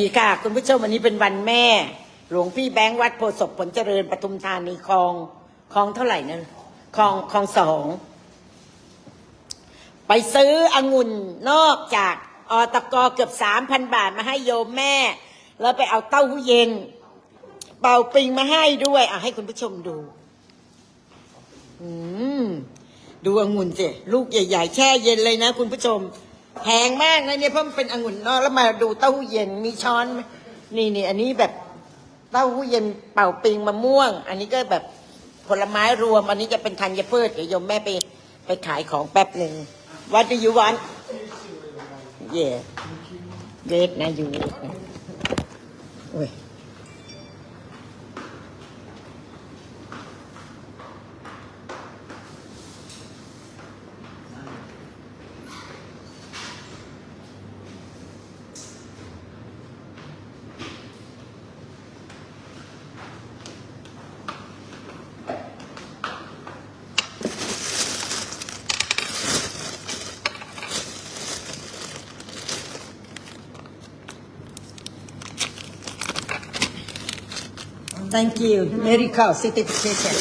ดีค่ะ คุณผู้ชมวันนี้เป็นวันแม่ หลวงพี่แบงค์วัดโพศพผลเจริญปทุมธานีคลองคลองเท่าไหร่นั่นคลองคลองสองไปซื้อองุ่นนอกจากอตกเกือบสามพันบาทมาให้โยมแม่ แล้วไปเอาเต้าหู้เย็น เป่าปิงมาให้ด้วยอะให้คุณผู้ชมดู อืมดูองุ่นสิลูกใหญ่ ๆ แช่เย็นเลยนะคุณผู้ชม แพงมากนะเนี่ยเพราะมันเป็นองุ่นนอกแล้วมาดูเต้าหู้เย็นมีช้อนไหมนี่นี่อันนี้แบบเต้าหู้เย็นเป่าปิงมะม่วง อันนี้ก็แบบผลไม้รวม อันนี้จะเป็นธัญพืชเดี๋ยวยมแม่ไปไปขายของแป๊บหนึ่ง What do you want Yeah wait นะอยู่โอ้ย Thank you. Medical certification.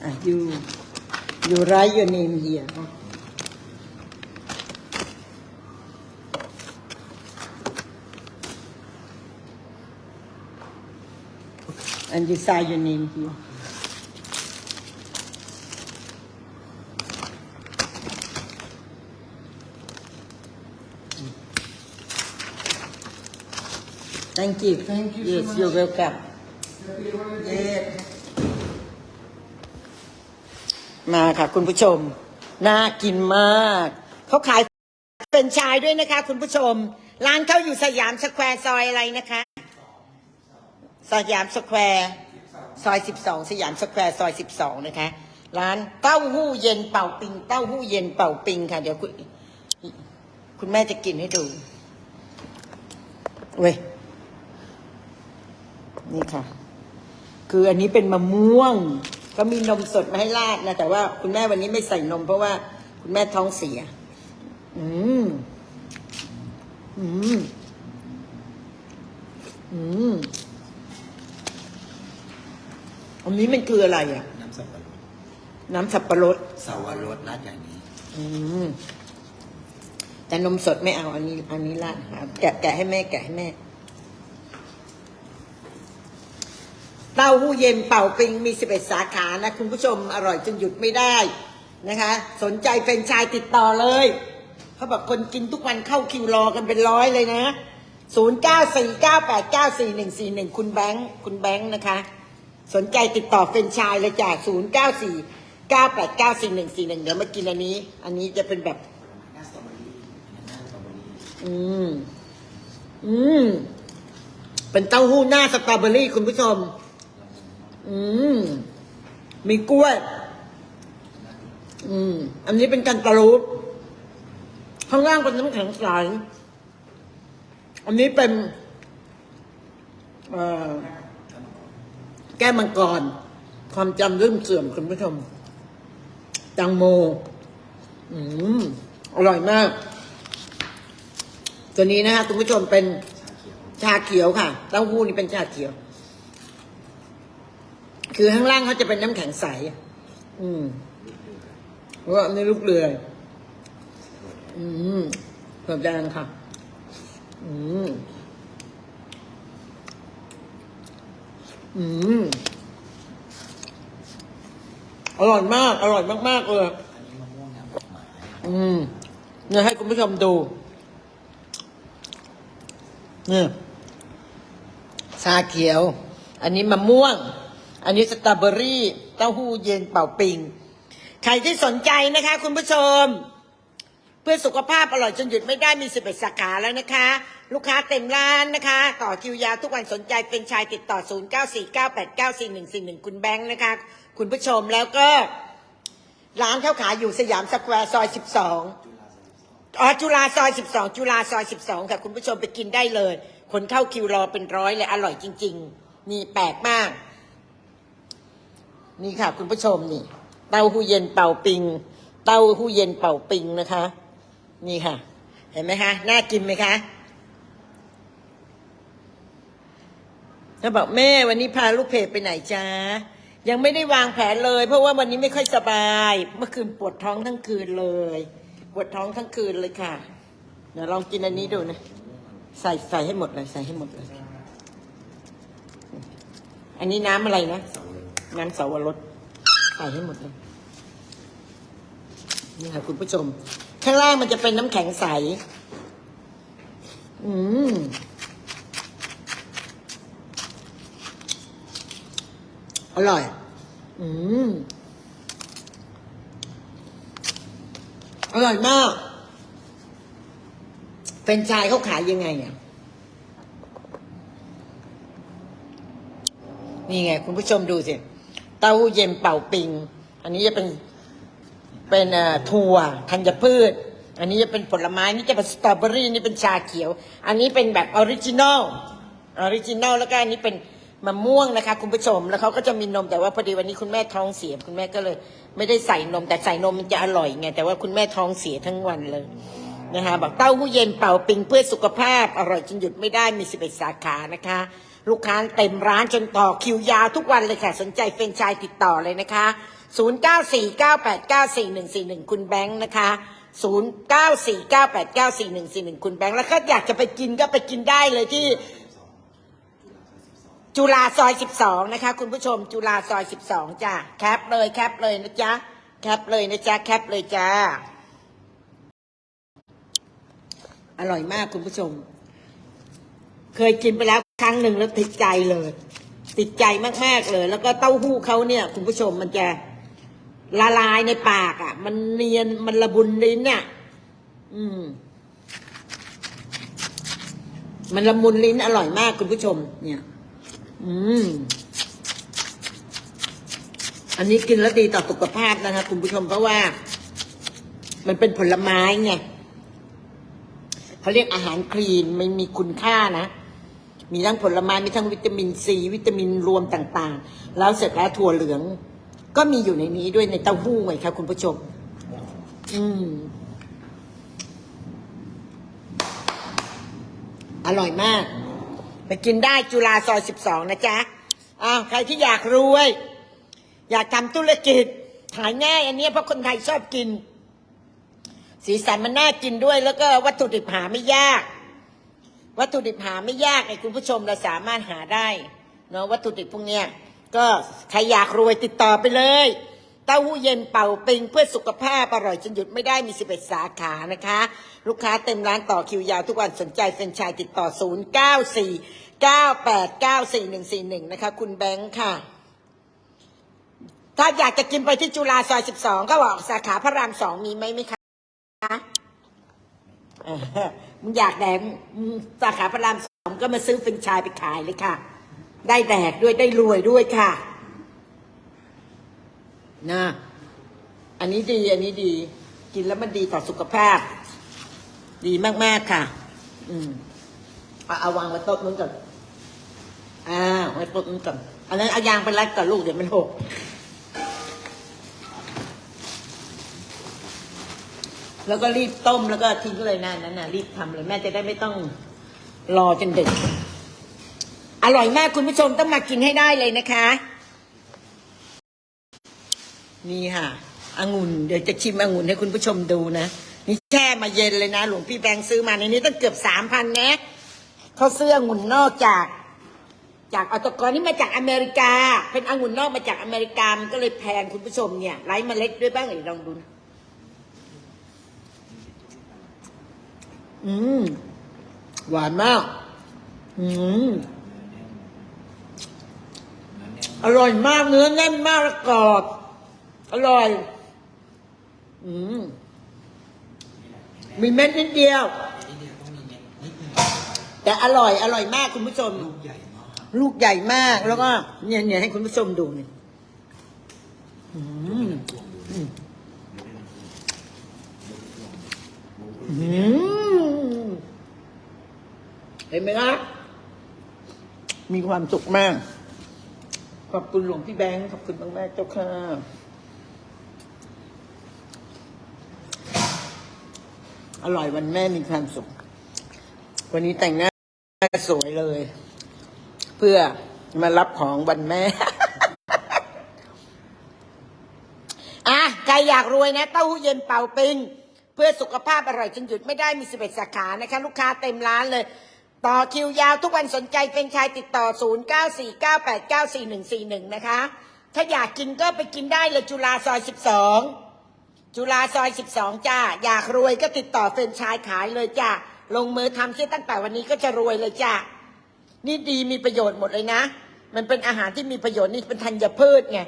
Ah, you you write your name here. And you sign your name here. Thank you. Thank you so Yes, much. you're welcome. Yes. มาค่ะ คุณผู้ชม น่ากินมาก เขาขายเป็นไชายด้วยนะคะ คุณผู้ชม ร้านเขาอยู่สยามสแควร์ซอยอะไรนะคะ สยามสแควร์ซอยสิบสองสยามสแควร์ซอยสิบสองนะคะ ร้านเต้าหู้เย็นเป่าปิง เต้าหู้เย็นเป่าปิงค่ะ เดี๋ยวคุณคุณแม่จะกินให้ดูเว้ยนี่ค่ะ คืออันนี้เป็นมะม่วง ก็มีนมสดมาให้ราดนะ แต่ว่าคุณแม่วันนี้ไม่ใส่นมเพราะว่าคุณแม่ท้องเสีย อืม อืม อืม อันนี้มันคืออะไรอะ น้ำสับปะรดน้ำสับปะรดสาวรสราดอย่างนี้ อืมแต่นมสดไม่เอาอันนี้ อันนี้ราดครับแกะแกะให้แม่แกะให้แม่ เต้าหู้เย็นเป่าปิงมีสิบเอ็ดสาขานะ คุณผู้ชมอร่อยจนหยุดไม่ได้นะคะ สนใจเป็นไชายติดต่อเลยเขาบอกคนกินทุกวันเข้าคิวรอกันเป็นร้อยเลยนะศูนย์เก้าสี่เก้าแปดเก้าสี่หนึ่งสี่หนึ่งคุณแบงค์คุณแบงค์นะคะ สนใจติดต่อเป็นชายเลยจากศูนย์เก้าสี่เก้าแปดเก้าสี่หนึ่งสี่หนึ่งเดี๋ยวมากินอันนี้ อันนี้จะเป็นแบบ หน้าสตรอเบอรี่หน้าสตรอเบอรี่อืม อืม เป็นเต้าหู้หน้าสตรอเบอรี่คุณผู้ชม อืม มีกล้วย อืม อันนี้เป็นกันตาลูปข้างล่างเป็นน้ำแข็งใส อันนี้เป็น เอ่อ แก้มังกร ความจำเริ่มเสื่อมคุณผู้ชมตังโม อืมอร่อยมาก ตัวนี้นะคะคุณผู้ชมเป็นชาเขียวค่ะ เต้าหู้นี่เป็นชาเขียว คือข้างล่างเขาจะเป็นน้ำแข็งใส อืมเพราะว่าอันลูกเรือ อืมเผือกแดงค่ะ อืม อืมอร่อยมาก อร่อยมากๆเลยอันนี้มะม่วงน้ำดอกไม้อืมเนี่ยให้คุณผู้ชมดู เนี่ยชาเขียว อันนี้มะม่วง อันนี้สตรอเบอรี่ เต้าหู้เย็นเป่าปิง ใครที่สนใจนะคะ คุณผู้ชม เพื่อสุขภาพอร่อยจนหยุดไม่ได้มีสิบเอ็ดสาขาแล้วนะคะ ลูกค้าเต็มร้านนะคะ ต่อคิวยาวทุกวันสนใจเป็นชายติดต่อ 0 9 4 9 8 9 4 1 4 1 คุณแบงค์นะคะ คุณผู้ชมแล้วก็ ร้านเขาขายอยู่สยามสแควร์ซอยสิบสองอ๋อจุฬาซอยสิบสองจุฬาซอยสิบสองค่ะ คุณผู้ชมไปกินได้เลย คนเข้าคิวรอเป็นร้อยเลยอร่อยจริง ๆ นี่แปลกมาก นี่ค่ะ คุณผู้ชมนี่เต้าหู้เย็นเป่าปิงเต้าหู้เย็นเป่าปิงนะคะ นี่ค่ะ เห็นไหมคะ น่ากินไหมคะถ้าบอกแม่วันนี้พาลูกเพจไปไหนจ้ายังไม่ได้วางแผนเลย เพราะว่าวันนี้ไม่ค่อยสบาย เมื่อคืนปวดท้องทั้งคืนเลย ปวดท้องทั้งคืนเลยค่ะ เดี๋ยวลองกินอันนี้ดูนะ ใส่ใส่ให้หมดเลย ใส่ให้หมดเลย อันนี้น้ำอะไรนะ น้ำเสาวรสใส่ให้หมดเลย นี่ค่ะคุณผู้ชม ข้างล่างมันจะเป็นน้ำแข็งใส อืม อร่อย อืม อร่อยมาก เป็นชายเขาขายยังไงอะนี่ไง คุณผู้ชมดูสิ เต้าหู้เย็นเป่าปิง อันนี้จะเป็น เป็นเอ่อถั่วธัญพืช อันนี้จะเป็นผลไม้นี่จะเป็นสตรอเบอรี่นี่เป็นชาเขียว อันนี้เป็นแบบออริจินอลออริจินอลแล้วก็อันนี้เป็นมะม่วงนะคะคุณผู้ชมแล้วเขาก็จะมีนมแต่ว่าพอดีวันนี้คุณแม่ท้องเสียคุณแม่ก็เลย ไม่ได้ใส่นม แต่ใส่นมมันจะอร่อยไงแต่ว่าคุณแม่ท้องเสียทั้งวันเลยนะคะบอกเต้าหู้เย็นเป่าปิงเพื่อสุขภาพ อร่อยจนหยุดไม่ได้มี 11 สาขานะคะ ลูกค้าเต็มร้านจนต่อคิวยาวทุกวันเลยค่ะ สนใจเฟรนชส์ติดต่อเลยนะคะ 0949894141 คุณแบงค์นะคะ0949894141 คุณแบงค์แล้วก็อยากจะไปกินก็ไปกินได้เลยที่ จุฬาซอย 12 นะคะ คุณผู้ชมจุฬาซอย 12 จ้ะ แคปเลยแคปเลยนะจ๊ะ แคปเลยนะจ๊ะ แคปเลยจ้า อร่อยมากคุณผู้ชม เคยกินไปแล้วครั้งหนึ่งแล้วติดใจเลย ติดใจมาก ๆ เลย แล้วก็เต้าหู้เขาเนี่ย คุณผู้ชมมันจะ ละลายในปากอะ่ะ มันเนียนมันละบุนลิ้นเนี่ยอืม มันละมุนลิ้นอร่อยมากคุณผู้ชม เนี่ย อืม อันนี้กินแล้วดีต่อสุขภาพนะคะคุณผู้ชมเพราะว่า มันเป็นผลไม้ไงเขาเรียกอาหารคลีนมันมีคุณค่านะมีทั้งผลไม้มีทั้งวิตามินซีวิตามินรวมต่าง ๆ แล้วเสร็จแล้วถั่วเหลือง ก็มีอยู่ในนี้ด้วยในเต้าหู้ไงครับคุณผู้ชม อืม อร่อยมาก ไปกินได้จุฬาซอยสิบสองนะจ๊ะ อ้าว ใครที่อยากรวย อยากทำธุรกิจ ขายง่ายอันนี้เพราะคนไทยชอบกิน สีสันมันน่ากินด้วย แล้วก็วัตถุดิบหาไม่ยาก วัตถุดิบหาไม่ยากไอ้คุณผู้ชมเราสามารถหาได้เนาะวัตถุดิบพวกเนี้ย ก็ใครอยากรวยติดต่อไปเลยเต้าหู้เย็นเป่าปิงเพื่อสุขภาพอร่อยจนหยุดไม่ได้มี 11 สาขานะคะ ลูกค้าเต็มร้านต่อคิวยาวทุกวันสนใจเฟรนไชส์ติดต่อ 0 9 4 9 8 9 4 1 4 1 นะคะ คุณแบงค์ค่ะ ถ้าอยากจะกินไปที่จุฬาซอย 12 ก็บอกสาขาพระรามสองมีไหมไหมคะมึงอยากแดงสาขาพระรามสองก็มาซื้อเฟรนไชส์ไปขายเลยค่ะ ได้แดกด้วยได้รวยด้วยค่ะนะอันนี้ดี อันนี้ดี กินแล้วมันดีต่อสุขภาพ ดีมาก ๆ ค่ะ อืมเอาเอาวางไว้โต๊ะนู้นก่อนอ่าไว้โต๊ะนู้นก่อนอันนั้นเอายางไปรัดกับลูกเดี๋ยวมันหกแล้วก็รีบต้มแล้วก็ทิ้งเลยนะนั่นนะรีบทำเลยแม่จะได้ไม่ต้องรอจนดึก อร่อยมากคุณผู้ชมต้องมากินให้ได้เลยนะคะ นี่ค่ะองุ่นเดี๋ยวจะชิมองุ่นให้คุณผู้ชมดูนะนี่แช่มาเย็นเลยนะ หลวงพี่แบงค์ซื้อมาในนี้ตั้งเกือบสามพันนะเขาซื้อองุ่นนอกจาก จากอตกรนี่มาจากอเมริกา เป็นองุ่นนอกมาจากอเมริกามันก็เลยแพงคุณผู้ชมเนี่ยไร้เมล็ดด้วยบ้างเดี๋ยวลองดูอืมหวานมาก อืม อร่อยมากเนื้อแน่นมากและกรอบ อร่อย อืมมีเม็ดนิดเดียว นี่เดียต้องมีเม็ดนิดนึงแต่อร่อย อร่อยมากคุณผู้ชม ลูกใหญ่มากลูกใหญ่มากแล้วก็ เนี่ยเนี่ยให้คุณผู้ชมดูนี่อืมอืมเห็นไหมคะมีความสุขมาก ขอบคุณหลวงพี่แบงค์ขอบคุณมากๆเจ้าค่ะอร่อยวันแม่มีความสุข วันนี้แต่งหน้าสวยเลย เพื่อมารับของวันแม่ อะใครอยากรวยนะ เต้าหู้เย็นเป่าปิงเพื่อสุขภาพอร่อยจนหยุดไม่ได้มี11สาขานะคะ ลูกค้าเต็มร้านเลย ต่อคิวยาวทุกวันสนใจเป็นชายติดต่อ 0949894141 นะคะ ถ้าอยากกินก็ไปกินได้เลยจุฬาซอย 12 จุฬาซอย 12 จ้า อยากรวยก็ติดต่อเฟรนชายขายเลยจ้า ลงมือทำเสียตั้งแต่วันนี้ก็จะรวยเลยจ้า นี่ดีมีประโยชน์หมดเลยนะ มันเป็นอาหารที่มีประโยชน์นี่เป็นธัญพืชไง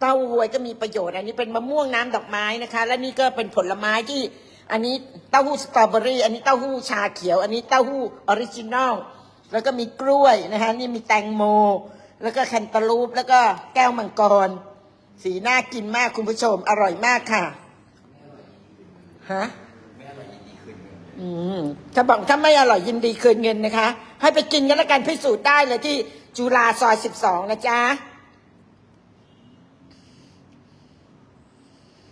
เต้าหวยก็มีประโยชน์ อันนี้เป็นมะม่วงน้ำดอกไม้นะคะ และนี่ก็เป็นผลไม้ที่ อันนี้เต้าหู้สตรอเบอรี่ อันนี้เต้าหู้ชาเขียว อันนี้เต้าหู้ออริจินอล แล้วก็มีกล้วยนะคะนี่มีแตงโม แล้วก็แคนตาลูป แล้วก็แก้วมังกร สีน่ากินมากคุณผู้ชม อร่อยมากค่ะ ฮะอืมถ้าบอกถ้าไม่อร่อยยินดีคืนเงินนะคะ ให้ไปกินกันแล้วกันพิสูจน์ได้เลยที่จุฬาซอย12นะจ๊ะ